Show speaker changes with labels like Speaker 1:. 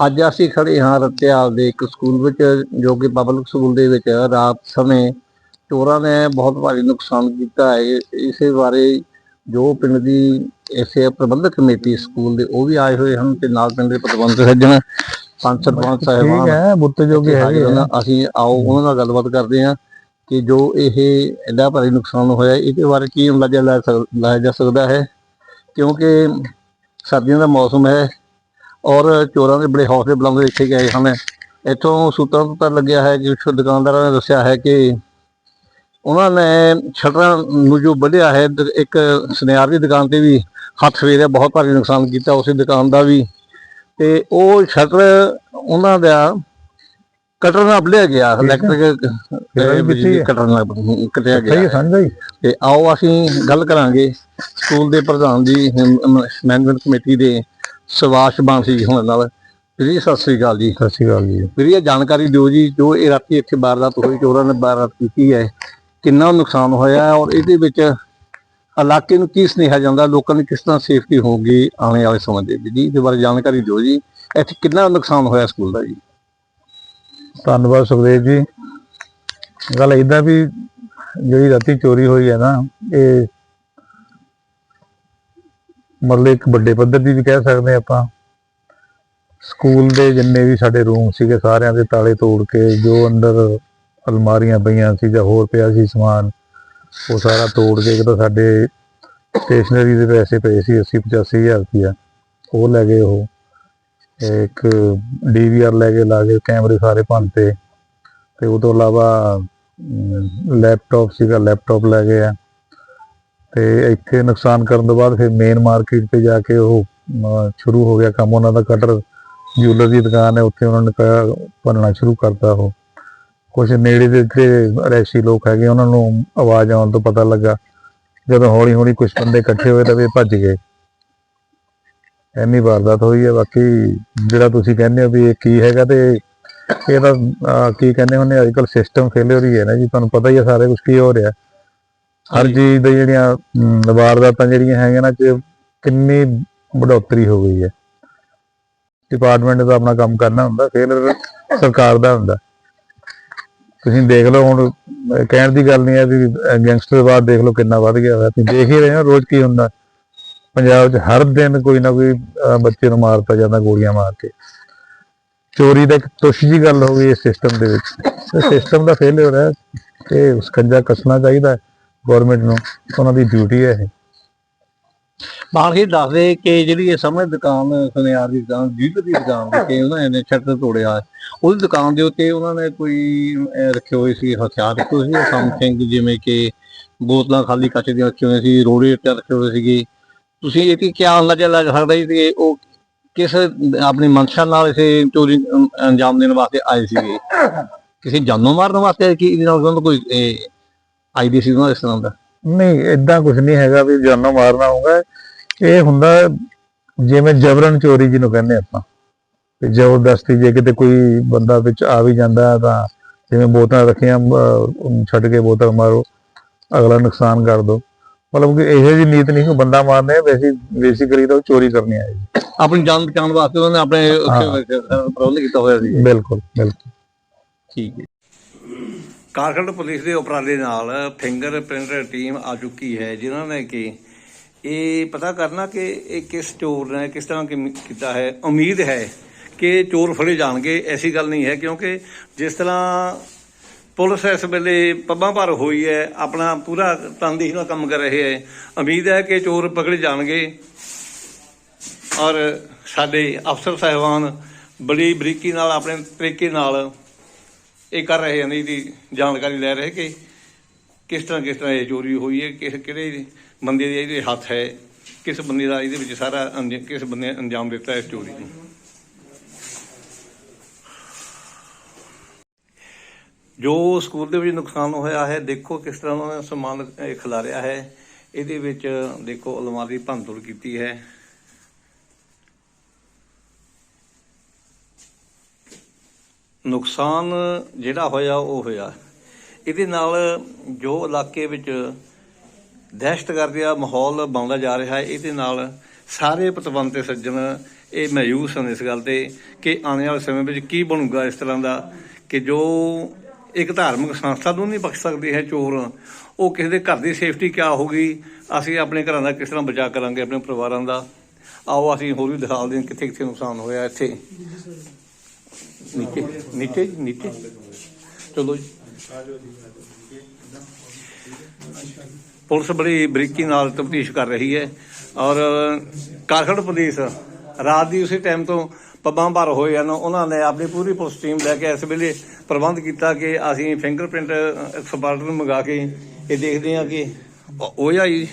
Speaker 1: ਅੱਜ ਅਸੀਂ ਖੜੇ ਹਾਂ ਰਤਿਆਲ ਦੇ ਇੱਕ ਸਕੂਲ ਵਿੱਚ ਜੋ ਕਿ ਪਬਲਿਕ ਸਕੂਲ ਦੇ ਵਿੱਚ ਰਾਤ ਸਮੇਂ ਚੋਰਾਂ ਨੇ ਬਹੁਤ ਭਾਰੀ ਨੁਕਸਾਨ ਕੀਤਾ ਹੈ। ਇਸੇ ਬਾਰੇ ਜੋ ਪਿੰਡ ਦੀ ਇਸੇ ਪ੍ਰਬੰਧਕ ਕਮੇਟੀ ਸਕੂਲ ਦੇ ਉਹ ਵੀ ਆਏ ਹੋਏ ਹਨ ਤੇ ਨਾਲ ਪਿੰਡ ਦੇ ਪ੍ਰਬੰਧਕ ਸੱਜਣ ਪੰਜ ਸਰਪੰਚ
Speaker 2: ਠੀਕ
Speaker 1: ਸਾਹਿਬਾਨ
Speaker 2: ਹੈ ਬੁੱਤ ਜੋਗੇ ਹੈਗੇ।
Speaker 1: ਅਸੀਂ ਆਓ ਉਹਨਾਂ ਨਾਲ ਗੱਲਬਾਤ ਕਰਦੇ ਹਾਂ ਕਿ ਜੋ ਇਹ ਐਡਾ ਭਾਰੀ ਨੁਕਸਾਨ ਹੋਇਆ ਇਹਦੇ ਬਾਰੇ ਕੀ ਅੰਦਾਜ਼ਾ ਲਾਇਆ ਜਾ ਸਕਦਾ ਹੈ। ਕਿਉਂਕਿ ਸਰਦੀਆਂ ਦਾ ਮੌਸਮ ਹੈ ਔਰ ਚੋਰਾਂ ਦੇ ਬੜੇ ਹੌਸਲੇ ਬੁਲੰਦ ਦੇਖੇ ਗਏ ਹਨ। ਇੱਥੋਂ ਸੂਤਰਾਂ ਤੋਂ ਪਤਾ ਲੱਗਿਆ ਹੈ ਕਿ ਕੁਝ ਦੁਕਾਨਦਾਰਾਂ ਨੇ ਦੱਸਿਆ ਹੈ ਕਿ ਉਹਨਾਂ ਨੇ ਸ਼ਟਰਾਂ ਨੂੰ ਜੋ ਵਧਿਆ ਹੈ ਇੱਕ ਸੁਨਿਆਰ ਦੀ ਦੁਕਾਨ ਤੇ ਵੀ ਹੱਥ ਫੇਰਿਆ ਬਹੁਤ ਭਾਰੀ ਨੁਕਸਾਨ ਕੀਤਾ ਉਸੇ ਦੁਕਾਨ ਦਾ ਵੀ। ਤੇ ਉਹ ਸ਼ਟਰ ਉਹਨਾਂ ਦਾ ਕਟਰ ਨਾਲ ਬਲਿਆ ਗਿਆ ਇਲੈਕਟ੍ਰਿਕ ਕਟਰ ਨਾਲ ਕਟਿਆ ਗਿਆ।
Speaker 2: ਸਮਝ ਗਈ
Speaker 1: ਤੇ ਆਓ ਅਸੀਂ ਗੱਲ ਕਰਾਂਗੇ ਸਕੂਲ ਦੇ ਪ੍ਰਧਾਨ ਦੀ ਮੈਨੇਜਮੈਂਟ ਕਮੇਟੀ ਦੇ ਸੁਭਾਸ਼ ਬਾਂਸੀ ਹੋਣ ਨਾਲ। ਜੀ ਸਤਿ ਸ੍ਰੀ ਅਕਾਲ ਜੀ।
Speaker 2: ਸਤਿ ਸ਼੍ਰੀ ਅਕਾਲ ਜੀ।
Speaker 1: ਵੀਰ ਇਹ ਜਾਣਕਾਰੀ ਦਿਓ ਜੀ ਜੋ ਇਹ ਰਾਤੀ ਇੱਥੇ ਵਾਰਦਾਤ ਹੋਈ ਚੋਰਾਂ ਨੇ ਵਾਰਦਾਤ ਕੀਤੀ ਹੈ ਕਿੰਨਾ ਨੁਕਸਾਨ ਹੋਇਆ ਹੈ ਔਰ ਇਹਦੇ ਵਿੱਚ ਇਲਾਕੇ ਨੂੰ ਕੀ ਸੁਨੇਹਾ ਜਾਂਦਾ ਲੋਕਾਂ ਦੀ ਕਿਸ ਤਰ੍ਹਾਂ ਸੇਫਟੀ ਹੋਊਗੀ ਆਉਣੇ ਵਾਲੇ ਸਮੇਂ ਦੇ ਵਿੱਚ ਜੀ? ਇਹਦੇ ਬਾਰੇ ਜਾਣਕਾਰੀ ਦਿਓ ਜੀ। ਇੱਥੇ ਕਿੰਨਾ ਨੁਕਸਾਨ ਹੋਇਆ ਸਕੂਲ ਦਾ ਜੀ?
Speaker 2: ਧੰਨਵਾਦ ਸੁਖਦੇਵ ਜੀ। ਗੱਲ ਇਦਾਂ ਵੀ ਜਿਹੜੀ ਰਾਤੀ ਚੋਰੀ ਹੋਈ ਹੈ ਨਾ ਇਹ ਮਤਲਬ ਇੱਕ ਵੱਡੇ ਪੱਧਰ ਦੀ ਵੀ ਕਹਿ ਸਕਦੇ ਆਪਾਂ। ਸਕੂਲ ਦੇ ਜਿੰਨੇ ਵੀ ਸਾਡੇ ਰੂਮ ਸੀਗੇ, ਸਾਰਿਆਂ ਦੇ ਤਾਲੇ ਤੋੜ ਕੇ ਜੋ ਅੰਦਰ ਅਲਮਾਰੀਆਂ ਪਈਆਂ ਸੀ ਜਾਂ ਹੋਰ ਪਿਆ ਸੀ ਸਮਾਨ, ਉਹ ਸਾਰਾ ਤੋੜ ਕੇ ਇੱਕ ਤਾਂ ਸਾਡੇ ਸਟੇਸ਼ਨਰੀ ਦੇ ਪੈਸੇ ਪਏ ਸੀ 80 85000 ਰੁਪਇਆ। ਉਹ ਲੈ ਗਏ ਉਹ। ਇੱਕ ਡੀਵੀਆਰ ਲੈ ਕੇ ਲਾ ਕੇ ਕੈਮਰੇ ਸਾਰੇ ਭੰਨਤੇ ਤੇ। ਉਹ ਤੋਂ ਇਲਾਵਾ ਲੈਪਟਾਪ ਸੀਗਾ ਲੈਪਟਾਪ ਲੈ ਗਏ ਆ। ਤੇ ਇੱਥੇ ਨੁਕਸਾਨ ਕਰਨ ਤੋਂ ਬਾਅਦ ਫਿਰ ਮੇਨ ਮਾਰਕੀਟ ਤੇ ਜਾ ਕੇ ਉਹ ਸ਼ੁਰੂ ਹੋ ਗਿਆ ਕੰਮ। ਉਹਨਾਂ ਦਾ ਕਟਰ ਜਿਊਲਰ ਦੀ ਦੁਕਾਨ ਹੈ, ਉੱਥੇ ਉਹਨਾਂ ਨੇ ਭੰਨਣਾ ਸ਼ੁਰੂ ਕਰਤਾ ਉਹ। ਕੁਝ ਨੇੜੇ ਦੇ ਜਿਹੜੇ ਰੈਸ਼ੀ ਲੋਕ ਹੈਗੇ, ਉਹਨਾਂ ਨੂੰ ਆਵਾਜ਼ ਆਉਣ ਤੋਂ ਪਤਾ ਲੱਗਾ। ਜਦੋਂ ਹੌਲੀ ਹੌਲੀ ਕੁਝ ਬੰਦੇ ਇਕੱਠੇ ਹੋਏ ਤਾਂ ਵੀ ਭੱਜ ਗਏ। ਇੰਨੀ ਵਾਰਦਾਤ ਹੋਈ ਹੈ, ਬਾਕੀ ਜਿਹੜਾ ਤੁਸੀਂ ਕਹਿੰਦੇ ਹੋ ਵੀ ਇਹ ਕੀ ਹੈਗਾ ਤੇ ਇਹਦਾ ਕੀ ਕਹਿੰਦੇ ਹੁੰਦੇ ਅੱਜ ਕੱਲ ਸਿਸਟਮ ਫੇਲਿਅਰ ਹੀ ਹੈ ਨਾ ਜੀ, ਤੁਹਾਨੂੰ ਪਤਾ ਹੀ ਹੈ, ਸਾਰੇ ਕੁਝ ਕੀ ਹੋ ਰਿਹਾ। ਹਰ। ਚੀਜ਼ ਦੀ ਜਿਹੜੀਆਂ ਅਮ, ਵਾਰਦਾਤਾਂ ਜਿਹੜੀਆਂ ਹੈਗੀਆਂ ਨਾ ਚ ਕਿੰਨੀ ਵਧੋਤਰੀ ਹੋ ਗਈ ਹੈ। ਡਿਪਾਰਟਮੈਂਟ ਦਾ ਆਪਣਾ ਕੰਮ ਕਰਨਾ ਹੁੰਦਾ ਫੇਲਿਅਰ ਸਰਕਾਰ ਦਾ ਹੁੰਦਾ। ਤੁਸੀਂ ਦੇਖ ਲਓ ਹੁਣ ਅਹ, ਕਹਿਣ ਦੀ ਗੱਲ ਨਹੀਂ ਹੈ ਵੀ ਗੈਂਗਸਟਰਵਾਦ ਦੇਖ ਲਓ ਕਿੰਨਾ ਵੱਧ ਗਿਆ ਹੋਇਆ। ਤੁਸੀਂ ਦੇਖ ਹੀ ਰਹੇ ਹੋ ਰੋਜ਼ ਕੀ ਹੁੰਦਾ। ਪੰਜਾਬ 'ਚ ਹਰ ਦਿਨ ਕੋਈ ਨਾ ਕੋਈ ਅਹ, ਬੱਚੇ ਨੂੰ ਮਾਰਤਾ ਜਾਂਦਾ ਗੋਲੀਆਂ ਮਾਰ ਕੇ। ਚੋਰੀ ਦਾ ਇੱਕ ਤੁੱਛ ਜੀ ਗੱਲ ਹੋ ਗਈ ਇਸ ਸਿਸਟਮ ਦੇ ਵਿੱਚ। ਸਿਸਟਮ ਦਾ ਫੇਲਿਅਰ ਹੈ ਇਹ ਸਕੰਜਾ ਕੱਸਣਾ ਚਾਹੀਦਾ ਗਵਰਨਮੈਂਟ ਨੂੰ, ਉਹਨਾਂ ਦੀ ਡਿਊਟੀ ਹੈ ਇਹ।
Speaker 1: ਬਾਹਰ ਦੱਸਦੇ ਕਿ ਜਿਹੜੀ ਇਹ ਸਾਹਮਣੇ ਦੁਕਾਨ, ਸੁਨਿਆਰ ਦੀ ਦੁਕਾਨ ਜੀਤ ਦੀ ਦੁਕਾਨ ਦੇ ਉਹਨਾਂ ਨੇ ਸ਼ਟਰ ਤੋੜਿਆ। ਹੈ। ਦੁਕਾਨ ਦੇ ਉੱਤੇ ਉਹਨਾਂ ਨੇ ਕੋਈ ਰੱਖੇ ਹੋਏ ਸੀ, ਹਥਿਆਰ ਰੱਖੇ ਸਮਥਿੰਗ ਜਿਵੇਂ ਕਿ ਬੋਤਲਾਂ ਖਾਲੀ ਕੱਚ ਦੀਆਂ ਰੱਖੀਆਂ ਹੋਈਆਂ ਸੀ, ਰੋੜੇ ਇੱਟਾਂ ਰੱਖੇ ਹੋਏ ਸੀਗੇ। ਤੁਸੀਂ ਇਹ ਕੀ ਕਿਆ ਅੰਦਾਜ਼ਾ ਲੱਗ ਸਕਦਾ ਜੀ ਕਿ ਉਹ ਕਿਸ ਆਪਣੀ ਮਨਸ਼ਾ ਨਾਲ ਇਸੇ ਚੋਰੀ ਅੰਜਾਮ ਦੇਣ ਵਾਸਤੇ ਆਏ ਸੀਗੇ? ਕਿਸੇ ਜਾਨੋਂ ਮਾਰਨ ਵਾਸਤੇ ਕਿ ਇਹਦੇ ਨਾਲ ਕੋਈ ਉਹਨਾਂ ਦਾ ਇਸ ਤਰ੍ਹਾਂ ਦਾ
Speaker 2: ਨਹੀਂ ਇਦਾਂ ਕੁਝ ਨਹੀਂ ਹੈਗਾ ਵੀ ਜਾਨੋਂ ਮਾਰਨਾ ਹੋਊਗਾ। ਇਹ ਹੁੰਦਾ ਜਿਵੇਂ ਜਬਰਨ ਚੋਰੀ ਜਿਹਨੂੰ ਕਹਿੰਦੇ ਆਪਾਂ। ਤੇ ਜ਼ਬਰਦਸਤੀ ਜੇ ਕਿਤੇ ਕੋਈ ਬੰਦਾ ਵਿੱਚ ਆ ਵੀ ਜਾਂਦਾ ਹੈ ਤਾਂ ਜਿਵੇਂ ਬੋਤਲਾਂ ਰੱਖੀਆਂ ਛੱਡ ਕੇ ਬੋਤਲ ਮਾਰੋ ਅਗਲਾ ਨੁਕਸਾਨ ਕਰ ਦੋ। ਮਤਲਬ ਕਿ ਇਹੋ ਜਿਹੀ ਨੀਤ ਨਹੀਂ ਕਿ ਬੰਦਾ ਮਾਰਨੇ ਵੈਸੀ ਬੇਸਿਕਲੀ ਤਾਂ ਚੋਰੀ ਕਰਨੀ ਆਏ
Speaker 1: ਆਪਣੀ ਜਾਨ ਬਚਾਉਣ ਵਾਸਤੇ ਉਹਨਾਂ ਆਪਣੇ ਉੱਥੇ ਪ੍ਰਬੰਧ ਕੀਤਾ ਹੋਇਆ ਸੀ।
Speaker 2: ਬਿਲਕੁਲ ਬਿਲਕੁਲ।
Speaker 1: ਠੀਕ ਹੈ।
Speaker 3: ਕਾਰਖੰਡ ਪੁਲਿਸ ਦੇ ਉਪਰਾਲੇ ਨਾਲ ਫਿੰਗਰ ਪ੍ਰਿੰਟ ਟੀਮ ਆ ਚੁੱਕੀ ਹੈ, ਜਿਨ੍ਹਾਂ ਨੇ ਕਿ ਇਹ ਪਤਾ ਕਰਨਾ ਕਿ ਇਹ ਕਿਸ ਚੋਰ ਨੇ, ਕਿਸ ਤਰ੍ਹਾਂ ਕਿ- ਕੀਤਾ ਹੈ। ਉਮੀਦ ਹੈ ਕਿ ਚੋਰ ਫੜੇ ਜਾਣਗੇ, ਐਸੀ ਗੱਲ ਨਹੀਂ ਹੈ, ਕਿਉਂਕਿ ਜਿਸ ਤਰ੍ਹਾਂ ਪੁਲਿਸ ਇਸ ਵੇਲੇ ਪੱਬਾਂ ਭਰ ਹੋਈ ਹੈ, ਆਪਣਾ ਪੂਰਾ ਤਨਦੇਹੀ ਨਾਲ ਕੰਮ ਕਰ ਰਹੇ ਹੈ, ਉਮੀਦ ਹੈ ਕਿ ਚੋਰ ਪਕੜੇ ਜਾਣਗੇ। ਔਰ ਸਾਡੇ ਅਫਸਰ ਸਾਹਿਬਾਨ ਬੜੀ ਬਰੀਕੀ ਨਾਲ, ਆਪਣੇ ਤਰੀਕੇ ਨਾਲ ਇਹ ਕਰ ਰਹੇ ਹਨ ਇਹਦੀ ਜਾਣਕਾਰੀ ਲੈ ਰਹੇ ਕਿ ਕਿਸ ਤਰ੍ਹਾਂ ਕਿਸ ਤਰ੍ਹਾਂ ਇਹ ਚੋਰੀ ਹੋਈ ਹੈ, ਕਿਸ ਕਿਹੜੇ ਬੰਦੇ ਦੇ ਇਹਦੇ ਹੱਥ ਹੈ, ਕਿਸ ਬੰਦੇ ਦਾ ਇਹਦੇ ਵਿੱਚ ਸਾਰਾ ਅੰਜ- ਕਿਸ ਬੰਦੇ ਨੇ ਅੰਜਾਮ ਦਿੱਤਾ ਇਸ ਚੋਰੀ ਨੂੰ। ਜੋ ਸਕੂਲ ਦੇ ਵਿੱਚ ਨੁਕਸਾਨ ਹੋਇਆ ਹੈ, ਦੇਖੋ ਕਿਸ ਤਰ੍ਹਾਂ ਉਹਨਾਂ ਨੇ ਸਮਾਨ ਖਿਲਾਰਿਆ ਹੈ। ਇਹਦੇ ਵਿੱਚ ਦੇਖੋ ਅਲਮਾਰੀ ਭੰਨਤੋੜ ਕੀਤੀ ਹੈ। ਨੁਕਸਾਨ ਜਿਹੜਾ ਹੋਇਆ, ਉਹ ਹੋਇਆ। ਇਹਦੇ ਨਾਲ ਜੋ ਇਲਾਕੇ ਵਿੱਚ ਦਹਿਸ਼ਤਗਰਦੀ ਆ ਮਾਹੌਲ ਬਣਦਾ ਜਾ ਰਿਹਾ ਹੈ, ਇਹਦੇ ਨਾਲ ਸਾਰੇ ਪਤਵੰਤੇ ਸੱਜਣ ਇਹ ਮਾਯੂਸ ਹਨ ਇਸ ਗੱਲ ਤੇ ਕਿ ਆਉਣ ਵਾਲੇ ਸਮੇਂ ਵਿੱਚ ਕੀ ਬਣੂਗਾ ਇਸ ਤਰ੍ਹਾਂ ਦਾ ਕਿ ਜੋ ਇੱਕ ਧਾਰਮਿਕ ਸੰਸਥਾ ਨੂੰ ਨਹੀਂ ਬਖਸ਼ ਸਕਦੀ ਹੈ ਚੋਰ, ਉਹ ਕਿਸੇ ਦੇ ਘਰ ਦੀ ਸੇਫਟੀ ਕਿਆ ਹੋਗੀ ਅਸੀਂ ਆਪਣੇ ਘਰਾਂ ਦਾ ਕਿਸ ਤਰ੍ਹਾਂ ਬਚਾਅ ਕਰਾਂਗੇ ਆਪਣੇ ਪਰਿਵਾਰਾਂ ਦਾ? ਆਓ, ਅਸੀਂ ਹੋਰ ਵੀ ਦਿਖਾ ਹਾਂ ਕਿੱਥੇ ਕਿੱਥੇ ਨੁਕਸਾਨ ਹੋਇਆ ਇੱਥੇ। ਨੀਚੇ ਨੀਚੇ ਜੀ ਨੀਚੇ ਚਲੋ ਜੀ ਪੁਲਿਸ ਬੜੀ ਬਰੀਕੀ ਨਾਲ ਤਫਤੀਸ਼ ਕਰ ਰਹੀ ਹੈ ਔਰ, ਕਾਰਖੜ ਪੁਲਿਸ ਰਾਤ ਦੀ ਉਸੇ ਟਾਈਮ ਤੋਂ ਪੱਬਾਂ ਭਰ ਹੋਏ ਹਨ। ਉਹਨਾਂ ਨੇ ਆਪਣੀ ਪੂਰੀ ਪੁਲਿਸ ਟੀਮ ਲੈ ਕੇ ਇਸ ਵੇਲੇ ਪ੍ਰਬੰਧ ਕੀਤਾ ਕਿ ਅਸੀਂ ਫਿੰਗਰਪ੍ਰਿੰਟ ਐਕਸਪਰਟ ਨੂੰ ਮੰਗਾ ਕੇ ਇਹ ਦੇਖਦੇ ਹਾਂ ਕਿ ਉਹ- ਉਹ ਆ ਜੀ